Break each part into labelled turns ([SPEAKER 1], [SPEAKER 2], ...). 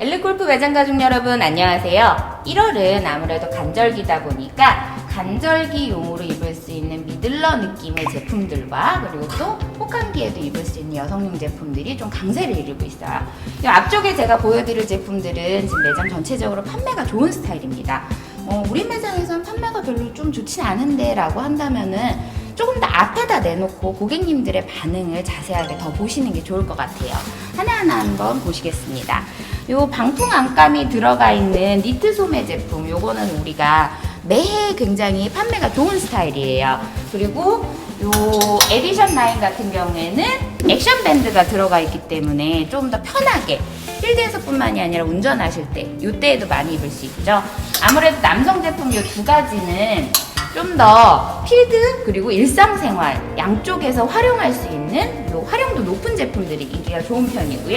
[SPEAKER 1] 엘리골프 매장 가족 여러분 안녕하세요. 1월은 아무래도 간절기다 보니까 간절기 용으로 입을 수 있는 미들러 느낌의 제품들과 그리고 또 혹한기에도 입을 수 있는 여성용 제품들이 좀 강세를 이루고 있어요. 이 앞쪽에 제가 보여드릴 제품들은 지금 매장 전체적으로 판매가 좋은 스타일입니다. 어, 우리 매장에서는 판매가 별로 좀 좋진 않은데 라고 한다면은 조금 더 앞에다 내놓고 고객님들의 반응을 자세하게 더 보시는 게 좋을 것 같아요. 하나하나 한번 보시겠습니다. 요 방풍 안감이 들어가 있는 니트 소매 제품, 요거는 우리가 매해 굉장히 판매가 좋은 스타일이에요. 그리고 요 에디션 라인 같은 경우에는 액션 밴드가 들어가 있기 때문에 좀 더 편하게 필드에서뿐만이 아니라 운전하실 때, 요때에도 많이 입을 수 있죠. 아무래도 남성 제품 요 두 가지는 좀 더 필드 그리고 일상생활 양쪽에서 활용할 수 있는 요 활용도 높은 제품들이 인기가 좋은 편이고요.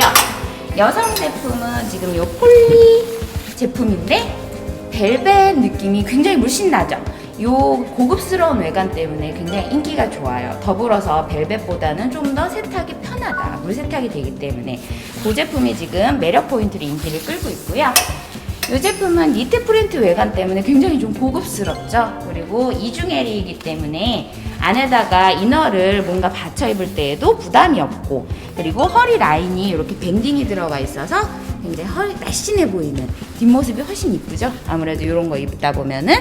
[SPEAKER 1] 여성 제품은 지금 요 폴리 제품인데 벨벳 느낌이 굉장히 물씬 나죠. 요 고급스러운 외관 때문에 굉장히 인기가 좋아요. 더불어서 벨벳보다는 좀 더 세탁이 편하다. 물 세탁이 되기 때문에 그 제품이 지금 매력 포인트로 인기를 끌고 있고요. 이 제품은 니트 프린트 외관 때문에 굉장히 좀 고급스럽죠. 그리고 이중L이기 때문에 안에다가 이너를 뭔가 받쳐 입을 때에도 부담이 없고 그리고 허리 라인이 이렇게 밴딩이 들어가 있어서 굉장히 허리 날씬해 보이는 뒷모습이 훨씬 이쁘죠. 아무래도 이런 거 입다 보면은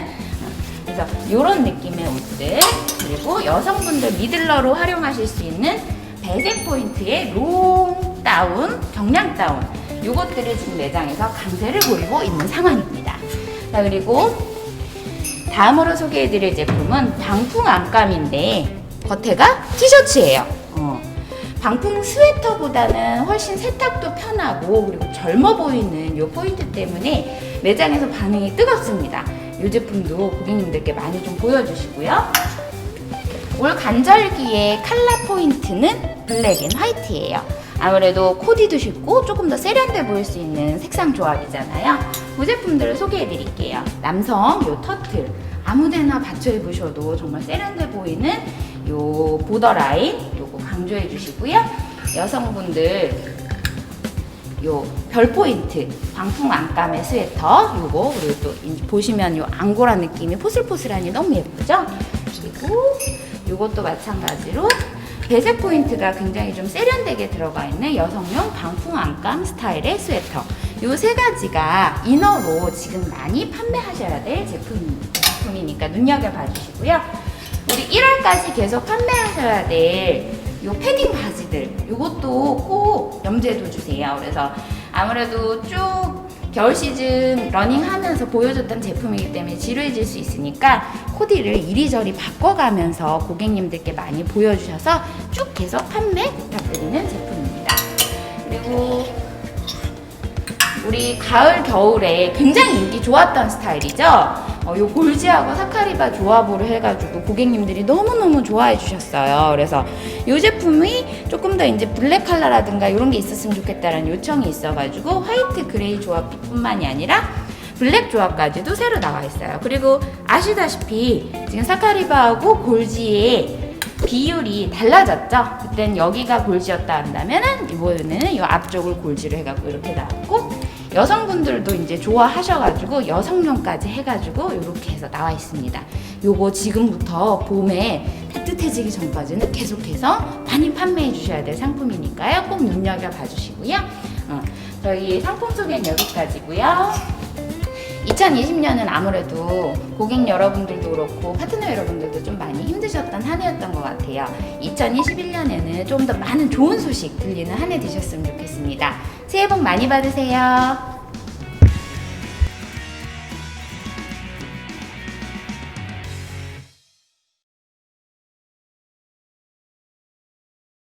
[SPEAKER 1] 그래서 이런 느낌의 옷들 그리고 여성분들 미들러로 활용하실 수 있는 배색 포인트의 롱 다운, 경량 다운 이것들을 지금 매장에서 강세를 보이고 있는 상황입니다. 자 그리고 다음으로 소개해드릴 제품은 방풍 안감인데 겉에가 티셔츠예요. 어. 방풍 스웨터보다는 훨씬 세탁도 편하고 그리고 젊어 보이는 이 포인트 때문에 매장에서 반응이 뜨겁습니다. 이 제품도 고객님들께 많이 좀 보여주시고요. 올 간절기의 칼라 포인트는 블랙 앤 화이트예요. 아무래도 코디도 쉽고 조금 더 세련돼 보일 수 있는 색상 조합이잖아요. 그 제품들을 소개해 드릴게요. 남성 요 터틀 아무데나 받쳐 입으셔도 정말 세련돼 보이는 요 보더 라인 요거 강조해 주시고요. 여성분들 요 별 포인트 방풍 안감의 스웨터 요거 그리고 또 이- 보시면 요 앙고라 느낌이 포슬포슬하니 너무 예쁘죠? 그리고 요것도 마찬가지로 배색 포인트가 굉장히 좀 세련되게 들어가 있는 여성용 방풍 안감 스타일의 스웨터 요 세 가지가 이너로 지금 많이 판매하셔야 될 제품, 제품이니까 눈여겨봐 주시고요 우리 1월까지 계속 판매하셔야 될 요 패딩 바지들 요것도 꼭 염두에 둬주세요. 그래서 아무래도 쭉 겨울 시즌 러닝 하면서 보여줬던 제품이기 때문에 지루해질 수 있으니까 코디를 이리저리 바꿔가면서 고객님들께 많이 보여주셔서 쭉 계속 판매 부탁드리는 제품입니다. 그리고 우리 가을 겨울에 굉장히 인기 좋았던 스타일이죠. 어, 요 골지하고 사카리바 조합으로 해가지고 고객님들이 너무너무 좋아해 주셨어요. 그래서 이 제품이 조금 더 이제 블랙 컬러라든가 이런 게 있었으면 좋겠다는 요청이 있어가지고 화이트 그레이 조합뿐만이 아니라 블랙 조합까지도 새로 나와 있어요. 그리고 아시다시피 지금 사카리바하고 골지의 비율이 달라졌죠. 그땐 여기가 골지였다 한다면은 이번에는 이 앞쪽을 골지로 해갖고 이렇게 나왔고 여성분들도 이제 좋아하셔가지고 여성용까지 해가지고 이렇게 해서 나와 있습니다. 요거 지금부터 봄에 따뜻해지기 전까지는 계속해서 많이 판매해 주셔야 될 상품이니까요. 꼭 눈여겨 봐 주시고요. 어, 저희 상품 소개는 여기까지고요. 2020년은 아무래도 고객 여러분들도 그렇고 파트너 여러분들도 좀 많이 힘드셨던 한 해였던 것 같아요. 2021년에는 좀 더 많은 좋은 소식 들리는 한 해 되셨으면 좋겠습니다. 새해 복 많이 받으세요.